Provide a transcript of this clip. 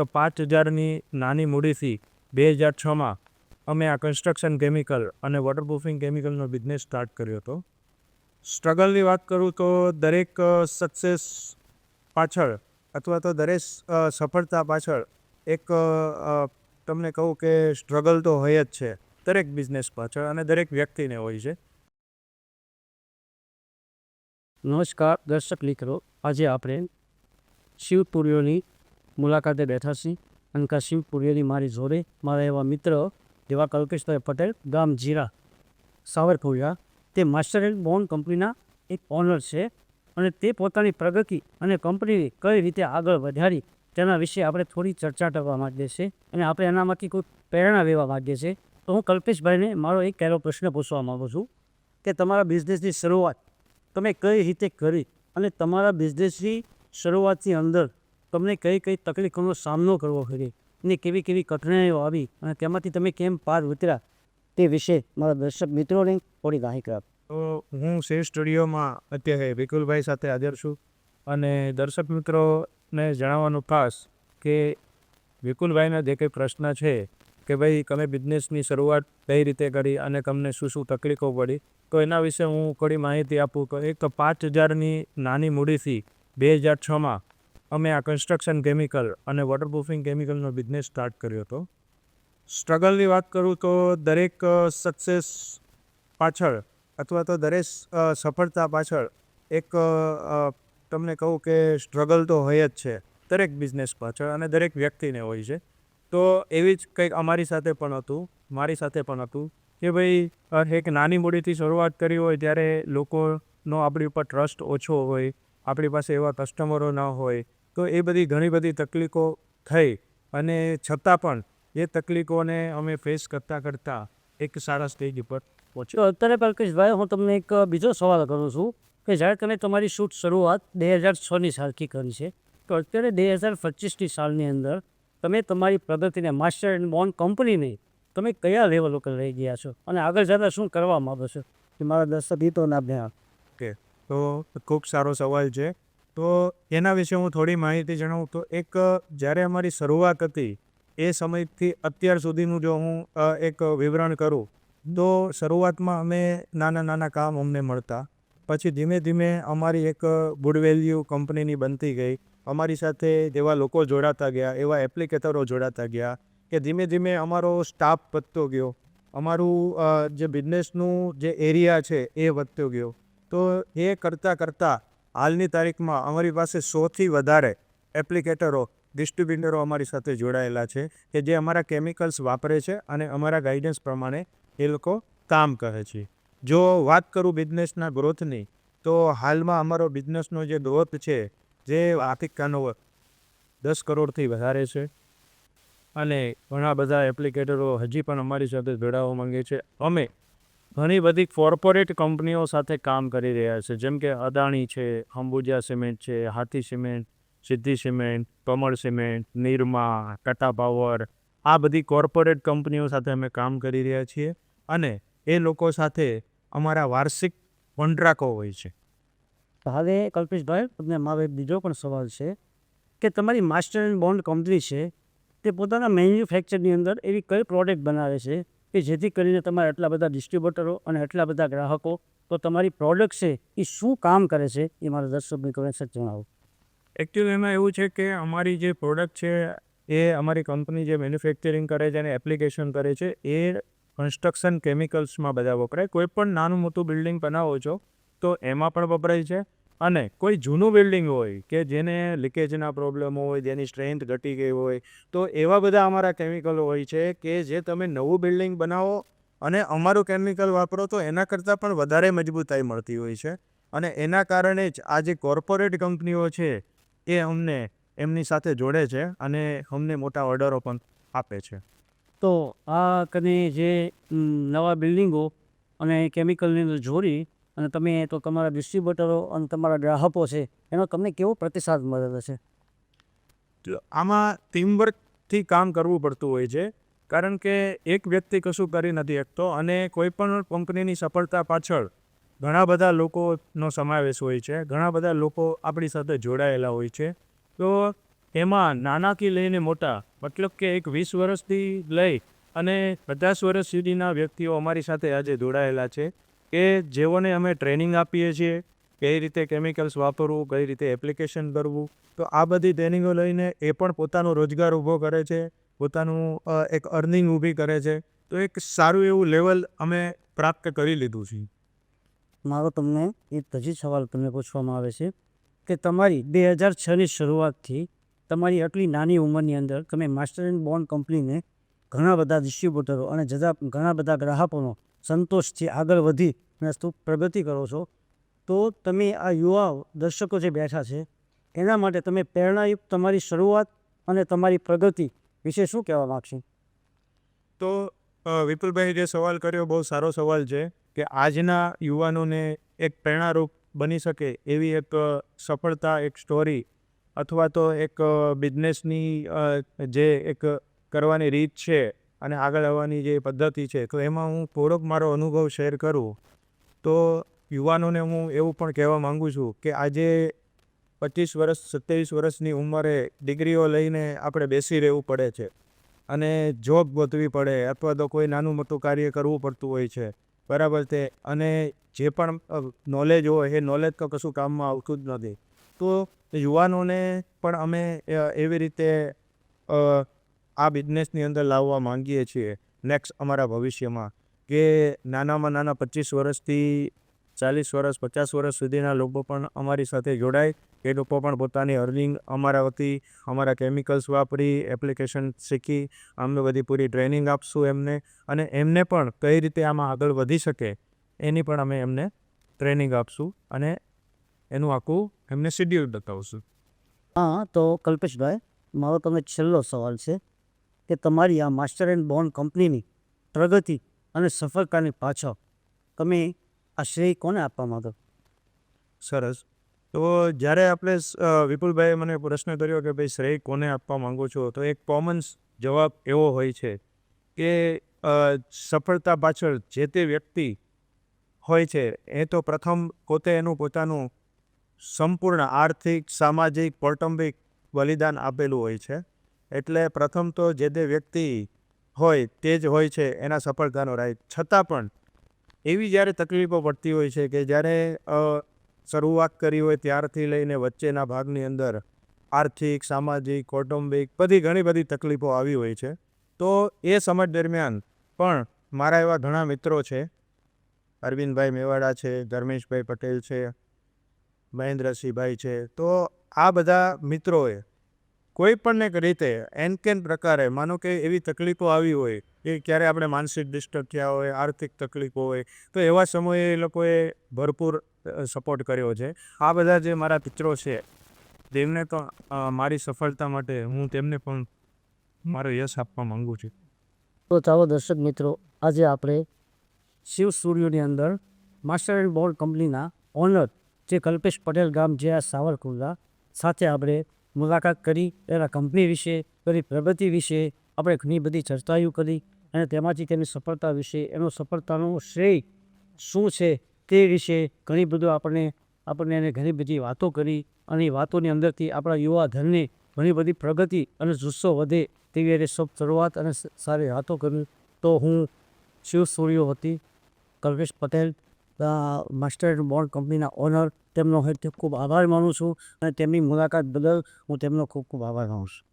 તો પાંચ હજારની નાની મૂડીથી બે હજાર છમાં અમે આ કન્સ્ટ્રક્શન કેમિકલ અને વોટરપ્રૂફિંગ કેમિકલનો બિઝનેસ સ્ટાર્ટ કર્યો હતો. સ્ટ્રગલની વાત કરું તો દરેક સક્સેસ પાછળ અથવા તો દરેક સફળતા પાછળ એક તમને કહું કે સ્ટ્રગલ તો હોય જ છે, દરેક બિઝનેસ પાછળ અને દરેક વ્યક્તિને હોય છે. નમસ્કાર દર્શક મિત્રો, આજે આપણે શિવપુરીઓની મુલાકાતે બેઠા છીએ. અને કા શિવપુરીઓની મારી જોડે. મારા એવા મિત્ર જેવા કલ્કેશભાઈ પટેલ, ગામ જીરા સાવરખોડિયા તે માસ્ટર એન્ડ બોન્ડ કંપનીના એક ઓનર છે અને તે પોતાની પ્રગતિ અને કંપનીને કઈ રીતે આગળ વધારી તેના વિશે આપણે થોડી ચર્ચા કરવા માંગીએ છીએ અને આપણે એનામાંથી કોઈ પ્રેરણા લેવા માંગીએ છીએ. તો હું કલ્પેશભાઈને મારો એક પહેલો પ્રશ્ન પૂછવા માગું છું કે તમારા બિઝનેસની શરૂઆત તમે કઈ રીતે કરી અને તમારા બિઝનેસની શરૂઆતની અંદર તમને કઈ કઈ તકલીફોનો સામનો કરવો પડ્યો અને કેવી કેવી કઠિનાઈઓ આવી અને તેમાંથી તમે કેમ પાર ઉતર્યા તે વિશે મારા દર્શક મિત્રોને થોડી માહિતી આપ. તો હું શેર સ્ટુડિયોમાં અત્યારે વિકુલભાઈ સાથે હાજર છું અને દર્શક મિત્રોને જણાવવાનું ખાસ કે વિકુલભાઈના જે કંઈ પ્રશ્ન છે કે ભાઈ તમે બિઝનેસની શરૂઆત કઈ રીતે કરી અને તમને શું શું તકલીફો પડી, તો એના વિશે હું થોડી માહિતી આપું. તો એક તો પાંચ હજારની નાની મૂડીથી બે હજાર છમાં અમે આ કન્સ્ટ્રક્શન કેમિકલ અને વોટરપ્રૂફિંગ કેમિકલનો બિઝનેસ સ્ટાર્ટ કર્યો હતો. સ્ટ્રગલની વાત કરું તો દરેક સક્સેસ પાછળ અથવા તો દરેક સફળતા પાછળ એક તમને કહું કે સ્ટ્રગલ તો હોય જ છે દરેક બિઝનેસ પાછળ અને દરેક વ્યક્તિને હોય છે. તો એવી જ કંઈક અમારી સાથે પણ હતું, મારી સાથે પણ હતું કે ભાઈ એક નાની મૂડીથી શરૂઆત કરી હોય ત્યારે લોકોનો આપણી ઉપર ટ્રસ્ટ ઓછો હોય, આપણી પાસે એવા કસ્ટમરો ન હોય તો એ બધી ઘણી બધી તકલીફો થઈ અને છતાં પણ એ તકલીફોને અમે ફેસ કરતાં કરતાં એક સારા સ્ટેજ ઉપર પહોંચ્યો. અત્યારે કલ્કેશભાઈ હું તમને એક બીજો સવાલ કરું છું કે જ્યારે તમે તમારી શૂટ શરૂઆત બે હજાર છની સાલથી કરી છે તો અત્યારે બે હજાર પચીસની સાલની અંદર તમે તમારી પ્રગતિને માસ્ટર એન્ડ બોન્ડ કંપનીને તમે કયા લેવલ ઉપર લઈ ગયા છો? અને આગળ જતાં શું કરવા માગો છો? કે મારા દર્શક ગીતોને આપણે ઓકે તો ખૂબ સારો સવાલ છે. તો એના વિશે હું થોડી માહિતી જણાવું. તો એક, જ્યારે અમારી શરૂઆત હતી, એ સમયથી અત્યાર સુધીનું જો હું એક વિવરણ કરું, તો શરૂઆતમાં અમે નાના નાના કામ અમને મળતા. પછી ધીમે ધીમે અમારી એક ગુડ વેલ્યુ કંપનીની બનતી ગઈ. અમારી સાથે જેવા લોકો જોડાતા ગયા, એવા એપ્લિકેટરો જોડાતા ગયા કે ધીમે ધીમે અમારો સ્ટાફ વધતો ગયો. અમારું જે બિઝનેસનું જે એરિયા છે એ વધતો ગયો. તો એ કરતાં કરતાં હાલની તારીખમાં અમારી પાસે સોથી વધારે એપ્લિકેટરો, ડિસ્ટ્રીબ્યુટરો અમારી સાથે જોડાયેલા છે કે જે અમારા કેમિકલ્સ વાપરે છે અને અમારા ગાઈડન્સ પ્રમાણે એ લોકો કામ કરે છે. જો વાત કરું બિઝનેસના ગ્રોથની, તો હાલમાં અમારો બિઝનેસનો જે ગ્રોથ છે, જે ટર્નઓવર દસ કરોડથી વધારે છે. અને ઘણા બધા એપ્લિકેટરો હજી પણ અમારી સાથે જોડાવા માગે છે. અમે ઘણી બધી કોર્પોરેટ કંપનીઓ સાથે કામ કરી રહ્યા છે. જેમ કે અદાણી છે, અંબુજા સિમેન્ટ છે, Hathi cement, Siddhi cement, Kamal cement, Nirma Tata power, આ બધી કોર્પોરેટ કંપનીઓ સાથે અમે કામ કરી રહ્યા છીએ અને એ લોકો સાથે અમારા વાર્ષિક વંડરાકો હોય છે. હવે કલ્પેશભાઈ, તમને મારો એક બીજો પણ સવાલ છે કે તમારી માસ્ટર એન્ડ બોન્ડ કંપની છે તે પોતાના મેન્યુફેક્ચરની અંદર એવી કઈ પ્રોડક્ટ બનાવે છે? કે જેથી કરીને તમારા એટલા બધા ડિસ્ટ્રીબ્યુટરો અને એટલા બધા ગ્રાહકો, તો તમારી પ્રોડક્ટ છે, એ શું કામ કરે છે, એ મારા દર્શક મિત્રોને સચ જણાવો. એકચ્યુઅલી એમાં એવું છે કે અમારી જે પ્રોડક્ટ છે, એ અમારી કંપની જે મેન્યુફેક્ચરિંગ કરે છે અને એપ્લિકેશન કરે છે, એ કન્સ્ટ્રક્શન કેમિકલ્સમાં બધા વપરાય. કોઈ પણ નાનું મોટું બિલ્ડિંગ બનાવો છો, તો એમાં પણ વપરાય છે. અને કોઈ જૂનું બિલ્ડિંગ હોય કે જેને લીકેજના પ્રોબ્લેમ હોય, જેની સ્ટ્રેન્થ ઘટી ગઈ હોય, તો એવા બધા અમારા કેમિકલો હોય છે કે જે તમે નવું બિલ્ડિંગ બનાવો અને અમારું કેમિકલ વાપરો તો એના કરતાં પણ વધારે મજબૂતાઈ મળતી હોય છે. અને એના કારણે જ આ જે કોર્પોરેટ કંપનીઓ છે એ અમને એમની સાથે જોડે છે અને અમને મોટા ઓર્ડરો પણ આપે છે. તો આ કને જે નવા બિલ્ડિંગો અને કેમિકલની અંદર જોડી અને તમે તો તમારા ડિસ્ટ્રીબ્યુટરો અને તમારા ગ્રાહકો છે, એનો તમને કેવો પ્રતિસાદ મળેલો છે? આમાં ટીમવર્કથી કામ કરવું પડતું હોય છે, કારણ કે એક વ્યક્તિ કશું કરી નથી શકતો અને કોઈ પણ કંપનીની સફળતા પાછળ ઘણા બધા લોકોનો સમાવેશ હોય છે, ઘણા બધા લોકો આપણી સાથે જોડાયેલા હોય છે. તો એમાં નાનાથી લઈને મોટા, મતલબ કે એક વીસ વર્ષથી લઈ અને પચાસ વર્ષ સુધીના વ્યક્તિઓ અમારી સાથે આજે જોડાયેલા છે. કે જેઓને અમે ટ્રેનિંગ આપીએ છીએ, કઈ રીતે કેમિકલ્સ વાપરવું, કઈ રીતે એપ્લિકેશન કરવું તો આ બધી ટ્રેનિંગો લઈને એ પણ પોતાનો રોજગાર ઊભો કરે છે, પોતાનું એક અર્નિંગ ઊભી કરે છે. તો એક સારું એવું લેવલ અમે પ્રાપ્ત કરી લીધું છે. મારો તમને એક હજી સવાલ તમને પૂછવામાં આવે છે કે તમારી બે હજાર છની શરૂઆતથી તમારી આટલી નાની ઉંમરની અંદર તમે માસ્ટર એન્ડ બોન્ડ કંપનીને ઘણા બધા ડિસ્ટ્રીબ્યુટરો અને જદા ઘણા બધા ગ્રાહકોનો સંતોષથી આગળ વધી અને પ્રગતિ કરો છો, તો તમે આ યુવા દર્શકો જે બેઠા છે, એના માટે તમે પ્રેરણાયુક્ત તમારી શરૂઆત અને તમારી પ્રગતિ વિશે શું કહેવા માગશો? તો વિપુલભાઈ જે સવાલ કર્યો, બહુ સારો સવાલ છે કે આજના યુવાનોને એક પ્રેરણારૂપ બની શકે એવી એક સફળતા, એક સ્ટોરી અથવા તો એક બિઝનેસની જે એક કરવાની રીત છે અને આગળ આવવાની જે પદ્ધતિ છે, તો એમાં હું થોડોક મારો અનુભવ શેર કરું. તો યુવાનોને હું એવું પણ કહેવા માગું છું કે આજે પચીસ વર્ષ, સત્યાવીસ વર્ષની ઉંમરે ડિગ્રીઓ લઈને આપણે બેસી રહેવું પડે છે. અને જોબ ગોતવી પડે અથવા તો કોઈ નાનું મોટું કાર્ય કરવું પડતું હોય છે. બરાબર તે અને જે પણ નોલેજ હોય, એ નોલેજ તો કશું કામમાં આવતું જ નથી. તો યુવાનોને પણ અમે એવી રીતે આ બિઝનેસની અંદર લાવવા માંગીએ છીએ નેક્સ્ટ અમારા ભવિષ્યમાં કે નાનામાં નાના પચીસ વર્ષથી ચાલીસ વર્ષ, પચાસ વર્ષ સુધીના લોકો પણ અમારી સાથે જોડાય. એ લોકો પણ પોતાની અર્નિંગ અમારા વતી, અમારા કેમિકલ્સ વાપરી એપ્લિકેશન શીખી, અમને બધી પૂરી ટ્રેનિંગ આપશું એમને અને એમને પણ કઈ રીતે આમાં આગળ વધી શકે એની પણ અમે એમને ટ્રેનિંગ આપશું અને એનું આખું એમને શેડ્યુલ બતાવશું. હા, તો કલ્પેશભાઈ, મારો તમને છેલ્લો સવાલ છે. કે તમારી આ માસ્ટર એન્ડ બોન્ડ કંપનીની પ્રગતિ અને સફળતાની પાછળ તમે આ શ્રેય કોને આપવા માંગો? સરસ. તો જ્યારે આપણે વિપુલભાઈએ મને પ્રશ્ન કર્યો કે ભાઈ શ્રેય કોને આપવા માંગો છો, તો એક કોમન જવાબ એવો હોય છે કે સફળતા પાછળ જે તે વ્યક્તિ હોય છે, એ તો પ્રથમ પોતે એનું પોતાનું સંપૂર્ણ આર્થિક, સામાજિક, કૌટુંબિક બલિદાન આપેલું હોય છે. એટલે પ્રથમ તો જે તે વ્યક્તિ હોય તે જ હોય છે એના સફળતાનો રાય. છતાં પણ એવી જ્યારે તકલીફો પડતી હોય છે કે જ્યારે શરૂઆત કરી હોય ત્યારથી લઈને વચ્ચેના ભાગની અંદર આર્થિક, સામાજિક, કૌટુંબિક બધી ઘણી બધી તકલીફો આવી હોય છે, તો એ સમય દરમિયાન પણ મારા એવા ઘણા મિત્રો છે. અરવિંદભાઈ મેવાડા છે, ધર્મેશભાઈ પટેલ છે, મહેન્દ્રસિંહભાઈ છે, તો આ બધા મિત્રોએ કોઈ પણ એક રીતે એન કેન પ્રકારે, માનો કે એવી તકલીફો આવી હોય કે ક્યારે આપણે માનસિક ડિસ્ટર્બ થયા હોય, આર્થિક તકલીફો હોય, તો એવા સમયે એ લોકોએ ભરપૂર સપોર્ટ કર્યો છે. આ બધા જે મારા મિત્રો છે, તેમને તો મારી સફળતા માટે હું તેમને પણ મારો યશ આપવા માંગુ છું. તો ચાલો દર્શક મિત્રો, આજે આપણે શિવ સ્ટુડિયોની અંદર માસ્ટર એન્ડ બોર્ડ કંપનીના ઓનર જે કલ્પેશ પટેલ ગામ, જે આ સાવરકુંડલા, સાથે આપણે મુલાકાત કરી, એના કંપની વિશે તેની પ્રગતિ વિશે આપણે ઘણી બધી ચર્ચાઓ કરી અને તેમાંથી તેની સફળતા વિશે, એનો સફળતાનો શ્રેય શું છે તે વિશે ઘણી બધું આપણને આપણને એને ઘણી બધી વાતો કરી અને એ વાતોની અંદરથી આપણા યુવા ધનને ઘણી બધી પ્રગતિ અને જુસ્સો વધે તેવી એને સૌ શરૂઆત અને સારી વાતો કરી. તો હું શિવ સૂર્યો હતી કલ્પેશ પટેલ માસ્ટર બોન્ડ કંપનીના ઓનર, તેમનો હું ખૂબ આભાર માનું છું અને તેમની મુલાકાત બદલ હું તેમનો ખૂબ ખૂબ આભાર માનું છું.